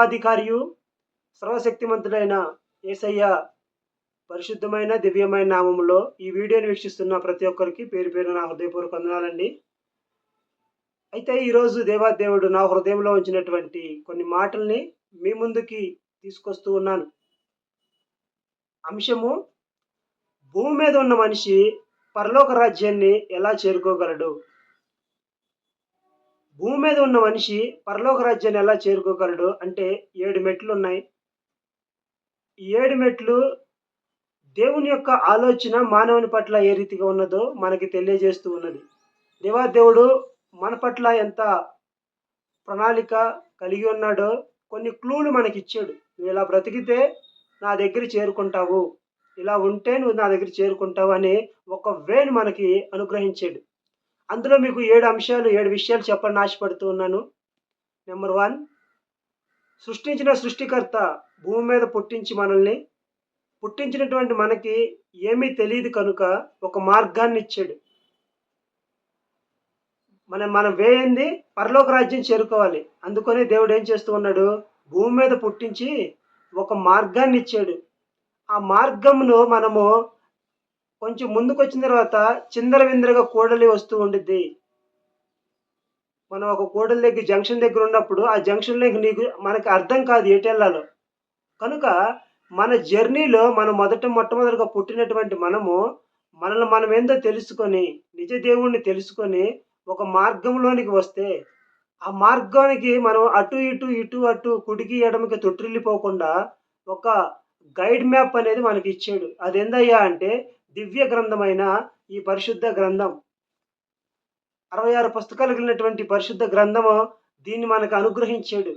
సర్వాధికారియు సర్వశక్తిమంతుడైన ఏసయ్య పరిశుద్ధమైన దివ్యమైన నామములో ఈ వీడియోని వీక్షిస్తున్న ప్రతి ఒక్కరికి పేరు పేరు నా హృదయపూర్వక వందనాలండి. అయితే ఈరోజు దేవాదేవుడు నా హృదయంలో ఉంచినటువంటి కొన్ని మాటల్ని మీ ముందుకి తీసుకొస్తూ ఉన్నాను. అంశము భూమి మీద ఉన్న మనిషి పరలోక రాజ్యాన్ని ఎలా చేరుకోగలడు? భూమి మీద ఉన్న మనిషి పరలోక రాజ్యాన్ని ఎలా చేరుకోగలడు? అంటే ఏడు మెట్లు ఉన్నాయి. ఈ ఏడు మెట్లు దేవుని యొక్క ఆలోచన మానవుని పట్ల ఏ రీతిగా ఉన్నదో మనకి తెలియజేస్తూ ఉన్నది. దేవాదేవుడు మన పట్ల ఎంత ప్రణాళిక కలిగి ఉన్నాడో కొన్ని క్లూలు మనకి ఇచ్చాడు నువ్వు ఇలా బ్రతికితే నా దగ్గర చేరుకుంటావు. ఇలా ఉంటే నువ్వు నా దగ్గర చేరుకుంటావు అని ఒక వేని మనకి అనుగ్రహించాడు. అందులో మీకు ఏడు అంశాలు ఏడు విషయాలు చెప్పని ఆశపడుతూ ఉన్నాను. నెంబర్ వన్ సృష్టించిన సృష్టికర్త భూమి మీద పుట్టించి మనల్ని పుట్టించినటువంటి మనకి ఏమీ తెలియదు కనుక ఒక మార్గాన్ని ఇచ్చాడు. మనం మనం వేయింది పరలోక రాజ్యం చేరుకోవాలి. అందుకనే దేవుడు ఏం చేస్తూ ఉన్నాడు? భూమి మీద పుట్టించి ఒక మార్గాన్ని ఇచ్చాడు. ఆ మార్గంను మనము కొంచెం ముందుకు వచ్చిన తర్వాత చిందర విందరగా కూడలి వస్తూ ఉండిద్ది. మనం ఒక కోడలి దగ్గర జంక్షన్ దగ్గర ఉన్నప్పుడు ఆ జంక్షన్లో నీకు మనకి అర్థం కాదు ఎటు వెళ్ళాలో కనుక మన జర్నీలో మనం మొదట మొట్టమొదటిగా పుట్టినటువంటి మనము మనల్ని మనం ఏందో తెలుసుకొని నిజ దేవుణ్ణి తెలుసుకొని ఒక మార్గంలోనికి వస్తే ఆ మార్గానికి మనం అటు ఇటు ఇటు అటు కుడికి ఎడమకి తొట్టిల్లిపోకుండా ఒక గైడ్ మ్యాప్ అనేది మనకి ఇచ్చాడు. అది ఏందయ్యా అంటే దివ్య గ్రంథమైన ఈ పరిశుద్ధ గ్రంథం. అరవై ఆరు పుస్తకాలు కలిగినటువంటి పరిశుద్ధ గ్రంథము దీన్ని మనకు అనుగ్రహించాడు.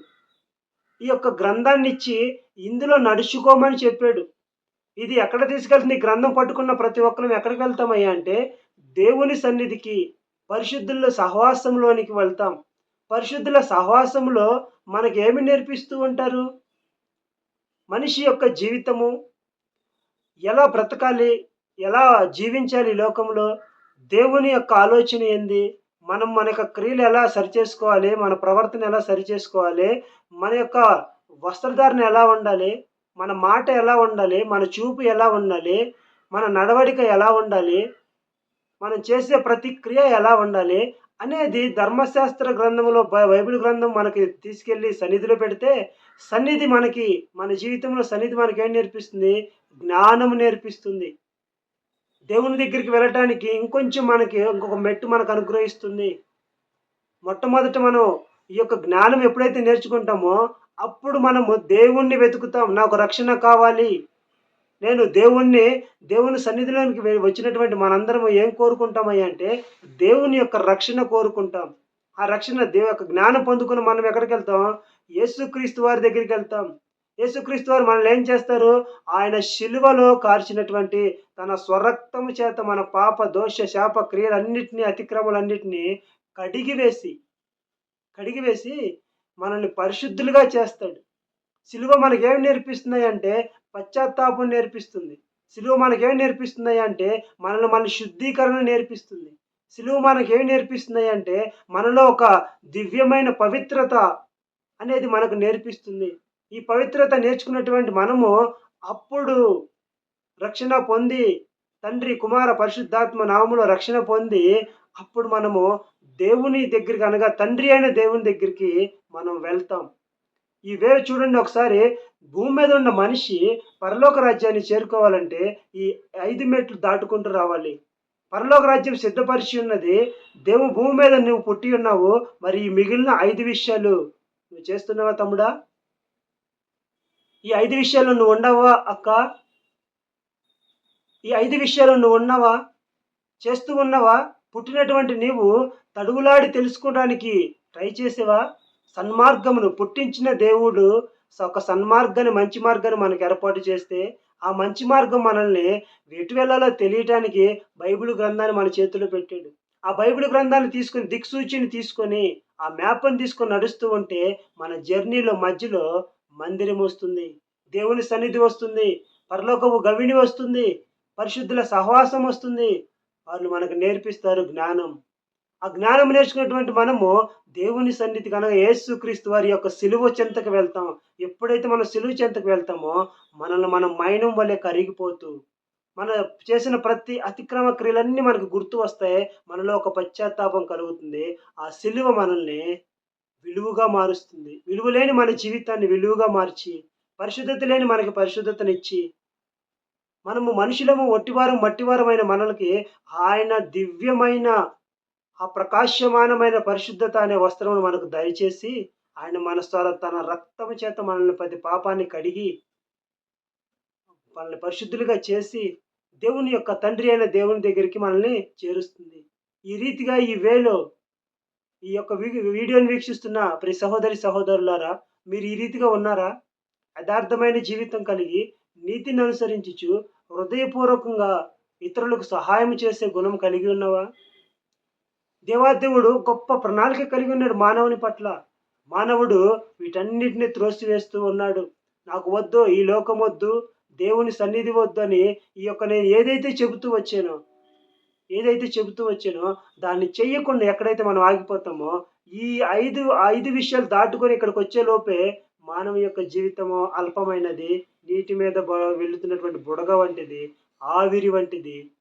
ఈ యొక్క గ్రంథాన్ని ఇచ్చి ఇందులో నడుచుకోమని చెప్పాడు. ఇది ఎక్కడ తీసుకెళ్తుంది? ఈ గ్రంథం పట్టుకున్న ప్రతి ఒక్కరం ఎక్కడికి వెళ్తామయ్యా అంటే దేవుని సన్నిధికి పరిశుద్ధుల్లో సహవాసంలోనికి వెళ్తాం. పరిశుద్ధుల సహవాసంలో మనకి ఏమి నేర్పిస్తూ ఉంటారు? మనిషి యొక్క జీవితము ఎలా బ్రతకాలి? ఎలా జీవించాలి ఈ లోకంలో? దేవుని యొక్క ఆలోచన ఏంది? మనం మన యొక్క క్రియలు ఎలా సరిచేసుకోవాలి? మన ప్రవర్తన ఎలా సరిచేసుకోవాలి? మన యొక్క వస్త్రధారణ ఎలా ఉండాలి? మన మాట ఎలా ఉండాలి? మన చూపు ఎలా ఉండాలి? మన నడవడిక ఎలా ఉండాలి? మనం చేసే ప్రతి క్రియ ఎలా ఉండాలి? అనేది ధర్మశాస్త్ర గ్రంథంలో బై- బైబిల్ గ్రంథం మనకి తీసుకెళ్ళి సన్నిధిలో పెడితే సన్నిధి మనకి మన జీవితంలో సన్నిధి మనకి ఏం నేర్పిస్తుంది? జ్ఞానం నేర్పిస్తుంది. దేవుని దగ్గరికి వెళ్ళటానికి ఇంకొంచెం మనకి ఇంకొక మెట్టు మనకు అనుగ్రహిస్తుంది. మొట్టమొదట మనం ఈ యొక్క జ్ఞానం ఎప్పుడైతే నేర్చుకుంటామో అప్పుడు మనము దేవుణ్ణి వెతుకుతాం. నాకు రక్షణ కావాలి. నేను దేవుణ్ణి దేవుని సన్నిధిలోనికి వచ్చినటువంటి మనందరం ఏం కోరుకుంటామయ్యా అంటే దేవుని యొక్క రక్షణ కోరుకుంటాం. ఆ రక్షణ దేవు యొక్క జ్ఞానం పొందుకుని మనం ఎక్కడికి వెళ్తాం? యేసుక్రీస్తు వారి దగ్గరికి వెళ్తాం. యేసుక్రీస్తు వారు మనల్ని ఏం చేస్తారు? ఆయన శిలువలో కార్చినటువంటి తన స్వరక్తము చేత మన పాప దోష శాప క్రియలన్నింటినీ అతిక్రమలన్నింటినీ కడిగివేసి కడిగివేసి మనల్ని పరిశుద్ధులుగా చేస్తాడు. సిలువ మనకేం నేర్పిస్తున్నాయి అంటే పశ్చాత్తాపం నేర్పిస్తుంది. సిలువ మనకేం నేర్పిస్తున్నాయి అంటే మనల్ని మన శుద్ధీకరణ నేర్పిస్తుంది. సిలువ మనకేం నేర్పిస్తున్నాయి అంటే మనలో ఒక దివ్యమైన పవిత్రత అనేది మనకు నేర్పిస్తుంది. ఈ పవిత్రత నేర్చుకున్నటువంటి మనము అప్పుడు రక్షణ పొంది తండ్రి కుమార పరిశుద్ధాత్మ నామంలో రక్షణ పొంది అప్పుడు మనము దేవుని దగ్గరికి అనగా తండ్రి అయిన దేవుని దగ్గరికి మనం వెళ్తాం. ఈ వేవ్ చూడండి ఒకసారి. భూమి మీద ఉన్న మనిషి పరలోక రాజ్యాన్ని చేరుకోవాలంటే ఈ ఐదు మెట్లు దాటుకుంటూ రావాలి. పరలోక రాజ్యం సిద్ధపరిచి ఉన్నది. దేవు భూమి మీద నువ్వు పుట్టి ఉన్నావు. మరి ఈ మిగిలిన ఐదు విషయాలు నువ్వు చేస్తున్నావా తమ్ముడా? ఈ ఐదు విషయాలు నువ్వు ఉండవా అక్క? ఈ ఐదు విషయాలు నువ్వు ఉన్నావా? చేస్తూ ఉన్నావా? పుట్టినటువంటి నీవు తడుగులాడి తెలుసుకోవడానికి ట్రై చేసేవా? సన్మార్గమును పుట్టించిన దేవుడు ఒక సన్మార్గాన్ని మంచి మార్గాన్ని మనకు ఏర్పాటు చేస్తే ఆ మంచి మార్గం మనల్ని ఎటు వెళ్ళాలో తెలియటానికి బైబిల్ గ్రంథాన్ని మన చేతిలో పెట్టాడు. ఆ బైబిల్ గ్రంథాన్ని తీసుకొని దిక్సూచిని తీసుకొని ఆ మ్యాప్ని తీసుకొని నడుస్తూ ఉంటే మన జర్నీలో మధ్యలో మందిరం వస్తుంది దేవుని సన్నిధి వస్తుంది పరలోకపు గవిని వస్తుంది పరిశుద్ధుల సహవాసం వస్తుంది. వాళ్ళు మనకు నేర్పిస్తారు జ్ఞానం. ఆ జ్ఞానం నేర్చుకున్నటువంటి మనము దేవుని సన్నిధి కనుక యేసుక్రీస్తు వారి యొక్క సిలువ చెంతకు వెళ్తాం. ఎప్పుడైతే మనం సిలువ చెంతకు వెళ్తామో మనల్ని మనం మైనం వల్లే కరిగిపోతూ మన చేసిన ప్రతి అతిక్రమ క్రియలన్నీ మనకు గుర్తు వస్తాయి. మనలో ఒక పశ్చాత్తాపం కలుగుతుంది. ఆ సిలువ మనల్ని విలువగా మారుస్తుంది. విలువ లేని మన జీవితాన్ని విలువగా మార్చి పరిశుద్ధత లేని మనకి పరిశుద్ధతనిచ్చి మనము మనుషులము ఒట్టివారం మట్టివారమైన మనలకి ఆయన దివ్యమైన ఆ ప్రకాశమానమైన పరిశుద్ధత అనే వస్త్రమును మనకు దయచేసి ఆయన మన తన రక్తము చేత మనల్ని ప్రతి పాపాన్ని కడిగి మనల్ని పరిశుద్ధులుగా చేసి దేవుని యొక్క తండ్రి అయిన దేవుని దగ్గరికి మనల్ని చేరుస్తుంది. ఈ రీతిగా ఈ వేలో ఈ యొక్క వీడియోని వీక్షిస్తున్న ప్రతి సహోదరి సహోదరులారా మీరు ఈ రీతిగా ఉన్నారా? యథార్థమైన జీవితం కలిగి నీతిని అనుసరించుచు హృదయపూర్వకంగా ఇతరులకు సహాయం చేసే గుణం కలిగి ఉన్నవా? దేవాదేవుడు గొప్ప ప్రణాళిక కలిగి ఉన్నాడు మానవుని పట్ల. మానవుడు వీటన్నిటిని త్రోసివేస్తూ ఉన్నాడు. నాకు వద్దు ఈ లోకం వద్దు దేవుని సన్నిధి వద్దు అని ఈ యొక్క నేను ఏదైతే చెబుతూ వచ్చానో ఏదైతే చెబుతూ వచ్చానో దాన్ని చెయ్యకుండా ఎక్కడైతే మనం ఆగిపోతామో ఈ ఐదు ఐదు విషయాలు దాటుకొని ఇక్కడికి వచ్చే లోపే మానవ యొక్క జీవితము అల్పమైనది నీటి మీద వెళుతున్నటువంటి బుడగ వంటిది ఆవిరి వంటిది.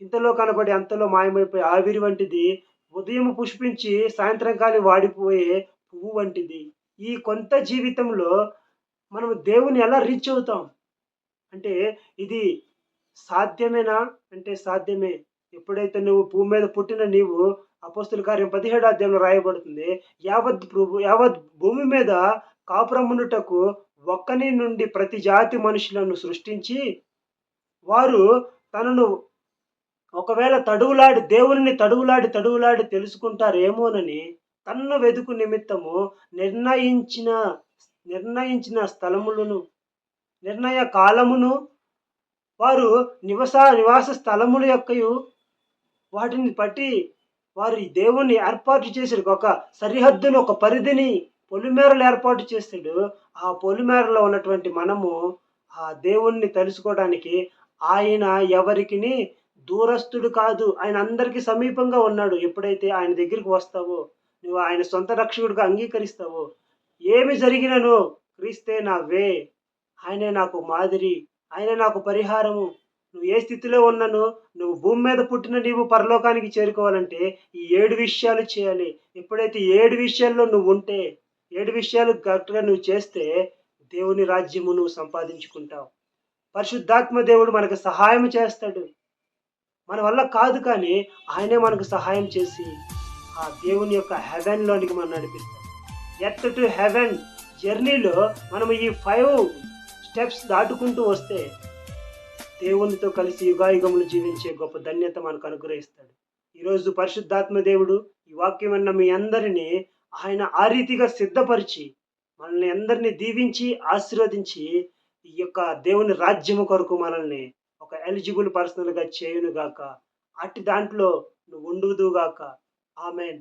ఇంతలో కనబడి అంతలో మాయమైపోయి ఆవిరి వంటిది ఉదయం పుష్పించి సాయంత్రం కాలి వాడిపోయే పువ్వు వంటిది. ఈ కొంత జీవితంలో మనం దేవుని ఎలా రీచ్ అవుతాం? అంటే ఇది సాధ్యమేనా? అంటే సాధ్యమే. ఎప్పుడైతే నువ్వు భూమి మీద పుట్టిన నీవు అపోస్తుల కార్యం పదిహేడు అధ్యాయంలో రాయబడుతుంది. యావత్ ప్రభు యావత్ భూమి మీద కాపురమునుటకు ఒక్కని నుండి ప్రతి జాతి మనుషులను సృష్టించి వారు తనను ఒకవేళ తడువులాడి దేవుని తడువులాడి తడువులాడి తెలుసుకుంటారేమోనని తన్ను వెదుకు నిమిత్తము నిర్ణయించిన నిర్ణయించిన స్థలములను నిర్ణయ కాలమును వారు నివస నివాస స్థలముల యొక్కయు వాటిని బట్టి వారి దేవుణ్ణి ఏర్పాటు చేసాడు ఒక సరిహద్దును ఒక పరిధిని పొలిమేరలు ఏర్పాటు చేస్తాడు. ఆ పొలిమేరలో ఉన్నటువంటి మనము ఆ దేవుణ్ణి తెలుసుకోవడానికి ఆయన ఎవరికి దూరస్తుడు కాదు. ఆయన అందరికీ సమీపంగా ఉన్నాడు. ఎప్పుడైతే ఆయన దగ్గరికి వస్తావో నువ్వు ఆయన సొంత రక్షకుడిగా అంగీకరిస్తావో ఏమి జరిగినను క్రీస్తే నా వే ఆయనే నాకు మాదిరి ఆయన నాకు పరిహారము. నువ్వు ఏ స్థితిలో ఉన్నను నువ్వు భూమి మీద పుట్టిన నీవు పరలోకానికి చేరుకోవాలంటే ఈ ఏడు విషయాలు చేయాలి. ఎప్పుడైతే ఏడు విషయాల్లో నువ్వు ఉంటే ఏడు విషయాలు కరెక్ట్గా నువ్వు చేస్తే దేవుని రాజ్యము నువ్వు సంపాదించుకుంటావు. పరిశుద్ధాత్మ దేవుడు మనకు సహాయం చేస్తాడు. మన వల్ల కాదు కానీ ఆయనే మనకు సహాయం చేసి ఆ దేవుని యొక్క హెవెన్లోనికి మనం నడిపిస్తాడు. ఎట్ టు హెవెన్ జర్నీలో మనం ఈ ఫైవ్ స్టెప్స్ దాటుకుంటూ వస్తే దేవునితో కలిసి యుగాయుగములు జీవించే గొప్ప ధన్యత మనకు అనుగ్రహిస్తాడు. ఈరోజు పరిశుద్ధాత్మ దేవుడు ఈ వాక్యం అన్న మీ అందరినీ ఆయన ఆ రీతిగా సిద్ధపరిచి మనల్ని అందరినీ దీవించి ఆశీర్వదించి ఈ యొక్క దేవుని రాజ్యము కొరకు మనల్ని ఒక ఎలిజిబుల్ పర్సనల్గా చేయునుగాక అట్టి దాంట్లో నువ్వు ఉండుదుగాక ఆమెన్